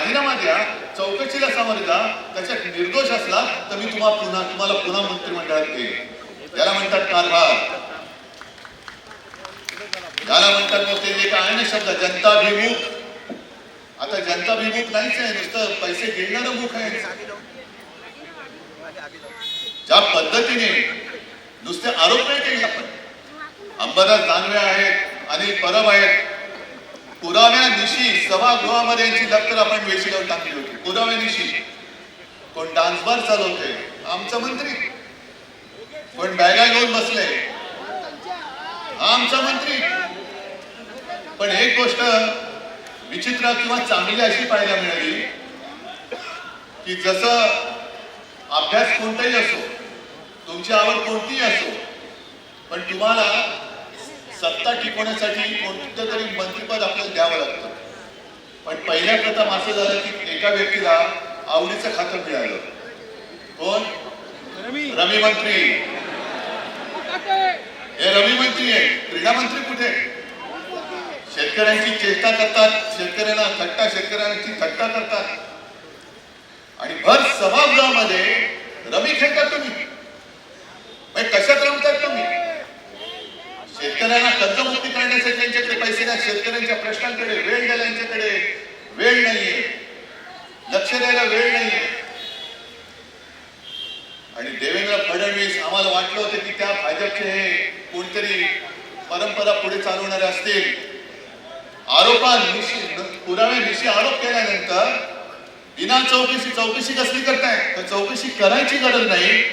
राजीनामा द्या. चौकशीला सामोरे जा त्याच्यात निर्दोष असला तर मी तुम्हाला पुन्हा तुम्हाला पुन्हा मंत्रिमंडळात घेईन. याला म्हणतात कारभार. याला म्हणतात मग ते जे काय आहे ना शब्द जनताभिमुख आता जनताभिमुख नाहीच आहे नुसतं पैसे गिळणारं मुख आहे ज्या पद्धतीने नुसते आरोप नाही केले आपण. अंबादास दानवे आहेत आणि परब आहेत पुराव्यानिशी सभागृहामध्ये यांची दफ्तर आपण वेशीवर टाकली होती. पुराव्यानिशी कोण डान्स बार चालवते आमचा मंत्री. कोण बॅगा घेऊन बसले? आमचा मंत्री. पण एक गोष्ट विचित्र किंवा चांगली अशी पाहायला मिळाली की जसं अभ्यास कोणताही असो तुमची आवड कोणतीही असो पण तुम्हाला सत्ता टिकवण्यासाठी कोणतं तरी मंत्रिपद आपल्याला द्यावं लागतं. पण पहिल्या प्रथम असं झालं की एका व्यक्तीला आवडीचं खातं मिळालं. कोण? रवी मंत्री. हे रवी मंत्री आहे. क्रीडा मंत्री कुठे? शेतकऱ्यांची चेष्टा करतात. शेतकऱ्यांना थट्टा शेतकऱ्यांची थट्टा करतात. आणि भर सभागृहामध्ये रवी खेळतात तुम्ही. म्हणजे कशात रमतात तुम्ही शेतकऱ्यांना कर्जमुक्ती करण्यासाठी त्यांच्याकडे पैसे नाही. शेतकऱ्यांच्या प्रश्नांकडे वेळ द्यायला यांच्याकडे वेळ नाहीये. लक्ष द्यायला वेळ नाहीये. आणि देवेंद्र फडणवीस आम्हाला वाटलं होतं की त्या भाजपचे हे कोणतरी परंपरा पुढे चालवणारे असतील. आरोपांनिशी पुराव्यानिशी आरोप केल्यानंतर बिना चौकशी चौकशी कसली करताय? तर चौकशी करायची गरज नाही.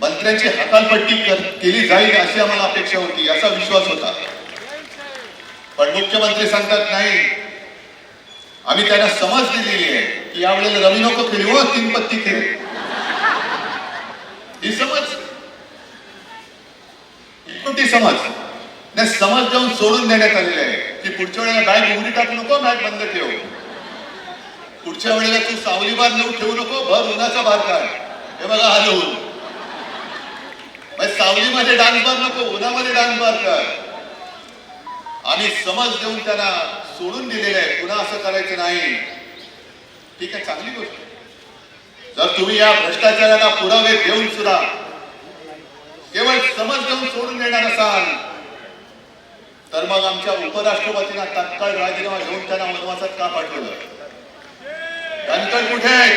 मंत्र्यांची हकालपट्टी केली जाईल अशी आम्हाला अपेक्षा होती याचा विश्वास होता. पण मुख्यमंत्री सांगतात नाही आम्ही त्यांना समज दिलेली आहे की यावेळेला रवी नको खेळू हो, तीन पत्ती खेळ. ही समज. ती समज. नाही समज देऊन सोडून देण्यात आलेली आहे की पुढच्या वेळेला बॅग उघडी टाकू नको बॅग बंद ठेव. पुढच्या वेळेला तू सावली बार नेऊन ठेवू नको भर उन्हाचा भार काढ हे बघा आलं होऊन मध्ये डान्स बार नको उन्हामध्ये डान्स बार कर. आम्ही समज देऊन त्यांना सोडून दिलेलं आहे पुन्हा असं करायचं नाही. ठीक आहे चांगली गोष्ट. जर तुम्ही या भ्रष्टाचाराला पुरावे देऊन सुद्धा केवळ समज देऊन सोडून देणार असाल तर मग आमच्या उपराष्ट्रपतींना तात्काळ राजीनामा घेऊन त्यांना वनवासात का पाठवलं? धनकड कुठे आहे?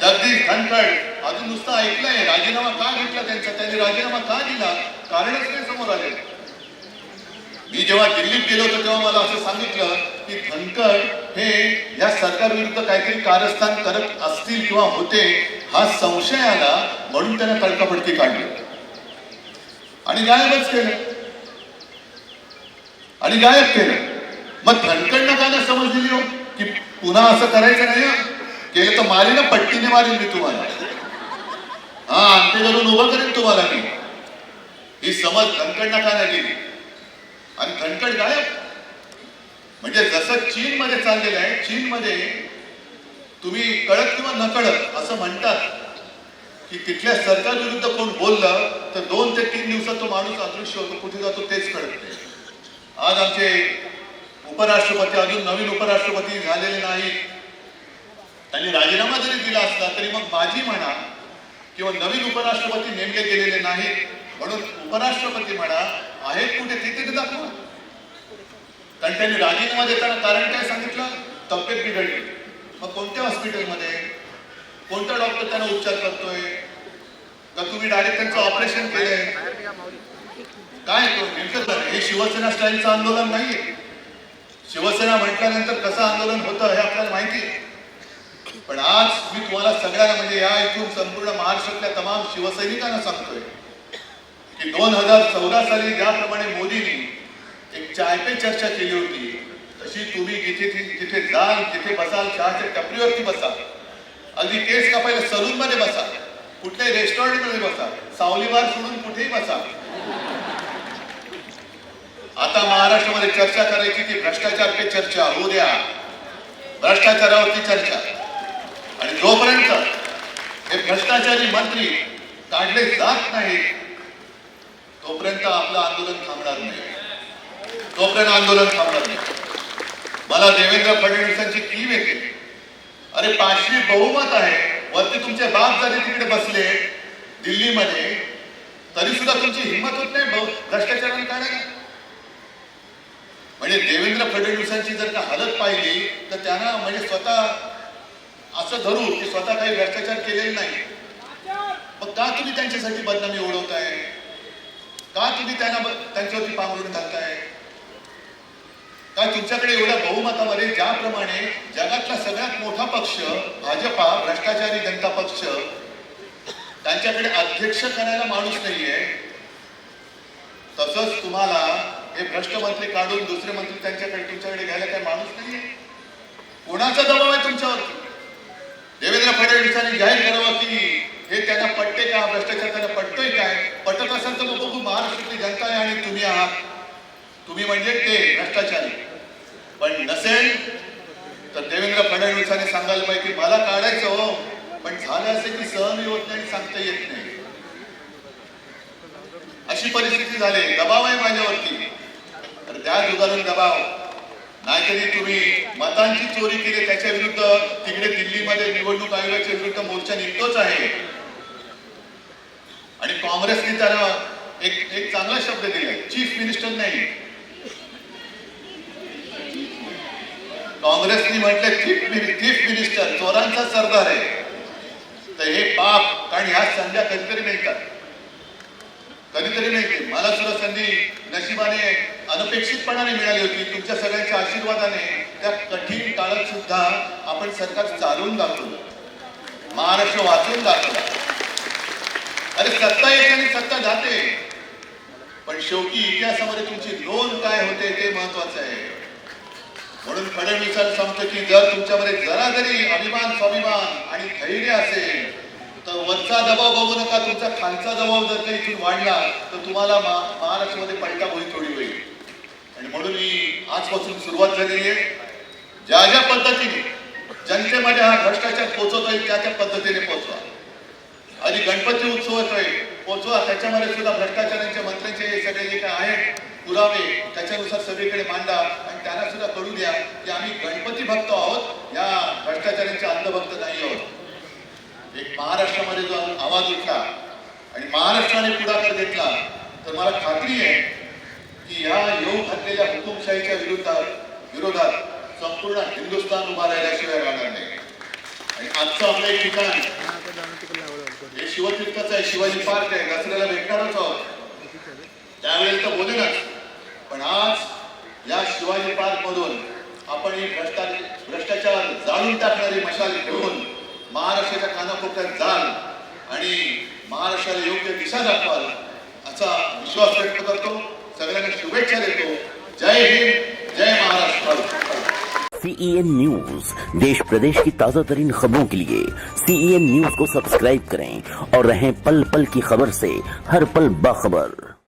जगदीश धनकड अजून नुसतं ऐकलंय. राजीनामा का घेतला त्यांचा? त्यांनी राजीनामा का दिला? कारणच नाही समोर आले. मी जेव्हा दिल्लीत गेलो होतो तेव्हा मला असं सांगितलं की धनकड हे या सरकार विरुद्ध काहीतरी कारस्थान करत असतील किंवा होते हा संशय आला म्हणून त्याने तडकाफडकी काढली. आणि गायबच केलं. आणि गायब केलं. मग धनकडनं काय समज दिली हो? की पुन्हा असं करायचं नाही हो? केलं तर मारी ना पट्टीने मारीन मी तुम्हाला. हा अंते धरून उभं करेन तुम्हाला मी. ही समज धनकडनं का नाही आणि धनकड गायब? म्हणजे जसं चीनमध्ये चाललेलं आहे चीनमध्ये तुम्ही कळत किंवा न कळत असं म्हणतात की तिथल्या सरकार विरुद्ध कोण बोललं तर दोन ते तीन दिवसात तो माणूस अदृश्य होतो कुठे जातो तेच कळत नाही. आज आमचे उपराष्ट्रपती अजून नवीन उपराष्ट्रपती झालेले नाही त्यांनी राजीनामा जरी दिला असला तरी मग माझी म्हणा किंवा नवीन उपराष्ट्रपती नेमले गेलेले नाहीत. म्हणून उपराष्ट्रपती म्हणा आहेत कुठे तिथे दाखवा. कारण त्यांनी राजीनामा देताना कारण काय सांगितलं? तब्येत बिघडली. मग कोणत्या हॉस्पिटलमध्ये? कोणता डॉक्टर त्यांना उपचार करतोय? का तुम्ही डायरेक्ट त्यांचं ऑपरेशन केलंय? काय तो नेमकं हे शिवसेना स्टाईलचं आंदोलन नाहीये. शिवसेना म्हटल्यानंतर कसं आंदोलन होतं हे आपल्याला माहिती आहे. पण आज मी तुम्हाला सगळ्यांना म्हणजे या इथून संपूर्ण महाराष्ट्रातल्या तमाम शिवसैनिकांना सांगतोय की दोन हजार चौदा साली ज्याप्रमाणे मोदींनी एक चाय पे चर्चा केली होती तशी तुम्ही जिथे जिथे जाल तिथे बसाल चहाच्या टपरीवरती बसाल अगदी केस कापायला सलून मध्ये बसा कुठल्याही रेस्टॉरंटमध्ये बसा सावलीबार सोडून कुठेही बसा आता महाराष्ट्रामध्ये चर्चा करायची ती भ्रष्टाचार पे चर्चा होऊ द्या. भ्रष्टाचारावरती चर्चा. आणि जोपर्यंत हे भ्रष्टाचारी मंत्री काढले जात नाही तोपर्यंत आपलं आंदोलन थांबणार नाही. तोपर्यंत आंदोलन थांबणार नाही. मला देवेंद्र फडणवीसांची टीम येते. अरे पाचवी बहुमत आहे. वरती तुमचे बाप जरी तिकडे बसले दिल्लीमध्ये तरी सुद्धा तुमची हिंमत होत नाही भाऊ भ्रष्टाचाराने काढायला. म्हणजे देवेंद्र फडणवीसांची जर का हालत पाहिली तर त्यांना म्हणजे स्वतः असं धरून की स्वतः काही भ्रष्टाचार केलेले नाही मग का तुम्ही त्यांच्यासाठी बदनामी ओढवताय? का तुम्ही त्यांना त्यांच्यावरती पांघरून घालताय? का तुमच्याकडे एवढ्या बहुमतामध्ये ज्याप्रमाणे जगातला सगळ्यात मोठा पक्ष भाजपा भ्रष्टाचारी जनता पक्ष त्यांच्याकडे अध्यक्ष करायला माणूस नाहीये? तसंच तुम्हाला हे भ्रष्ट मंत्री काढून दुसरे मंत्री त्यांच्याकडे तुमच्याकडे घ्यायला काही माणूस नाहीये? कोणाचा दबाव देवेंद्र फडणवीसांनी जाहीर करावा की हे त्यांना पटते का? भ्रष्टाचार त्यांना पटतोय काय? पटत असेल तर मग बघू महाराष्ट्रातली जनता आहे आणि तुम्ही आहात. तुम्ही म्हणजे ते भ्रष्टाचारी. पण नसेल तर देवेंद्र फडणवीसांनी सांगायला पाहिजे की मला काढायचं हो पण झालं असेल की सहन होत नाही आणि सांगता येत नाही. अशी परिस्थिती झाली. दबाव आहे माझ्यावरती. तर त्या जुगारून दबाव. नाहीतरी तुम्ही मतांची चोरी केली त्याच्या विरुद्ध तिकडे दिल्लीमध्ये निवडणूक आयोगाच्या विरुद्ध मोर्चा निघतोच आहे. आणि काँग्रेसने त्याला एक एक चांगला शब्द दिलाय चीफ मिनिस्टर नाही. काँग्रेसने म्हटलं चीफ चीफ मिनिस्टर चोरांचा सरदार आहे. तर हे पाप कारण ह्या संध्या कधीतरी मिळतात. कधीतरी नाही मला सुद्धा संधी नशिबाने अनपेक्षितपणाने मिळाली होती. तुमच्या सगळ्यांच्या आशीर्वादाने त्या कठीण काळात सुद्धा आपण सरकार चालवून दाखवलं. महाराष्ट्र वाचवून दाखवलं. अरे सत्ता येते आणि सत्ता जाते. पण शेवटी इतिहासामध्ये तुमची नोंद काय होते ते महत्वाचं आहे. म्हणून फडणवीसांना सांगतो की जर तुमच्यामध्ये जरा जरी अभिमान स्वाभिमान आणि धैर्य असेल तर वरचा दबाव बघू नका तुमचा खालचा दबाव जर का इथून वाढला तर तुम्हाला मा- महाराष्ट्रामध्ये पलटा होईल थोडी होईल. आणि म्हणून ही आजपासून सुरुवात झालेली आहे. ज्या ज्या पद्धतीने जनतेमध्ये हा भ्रष्टाचार पोहोचवता येईल त्या त्या पद्धतीने पोहोचवा आधी गणपती उत्सव येतोय पोचवा. त्याच्यामध्ये सुद्धा भ्रष्टाचारांच्या मंत्र्यांचे सगळे जे काय आहेत पुरावे त्याच्यानुसार सगळीकडे मांडा आणि त्यांना सुद्धा कळू द्या की आम्ही गणपती भक्त आहोत या भ्रष्टाचारांचे अंधभक्त नाही आहोत. एक महाराष्ट्रामध्ये जो आवाज उठला आणि महाराष्ट्राने पुढाकार घेतला तर मला खात्री आहे की या येऊ घातलेल्या हुकुमशाहीच्या विरोधात विरोधात संपूर्ण हिंदुस्थान उभा राहिल्याशिवाय राहणार नाही. आणि आजचं आपलं एक ठिकाण हे शिवतीर्थच आहे शिवाजी पार्क आहे दसऱ्याला भेटणारच आहोत. त्यावेळेस तर बोलेनच. पण आज या शिवाजी पार्क मधून आपण ही भ्रष्टाचार जाळून टाकणारी मशाल घेऊन महाराष्ट्राच्या कानाकोपऱ्यात जाल आणि महाराष्ट्राला योग्य दिशा दाखवाल असा विश्वास व्यक्त करतो. सगळ्यांना शुभेच्छा देतो. जय हिंद, जय Maharashtra. C E N news देश प्रदेश की ताज़ा तरीन खबरों के लिए सीईएन न्यूज़ को सब्सक्राइब करें और रहें पल पल की खबर से हर पल बाखबर।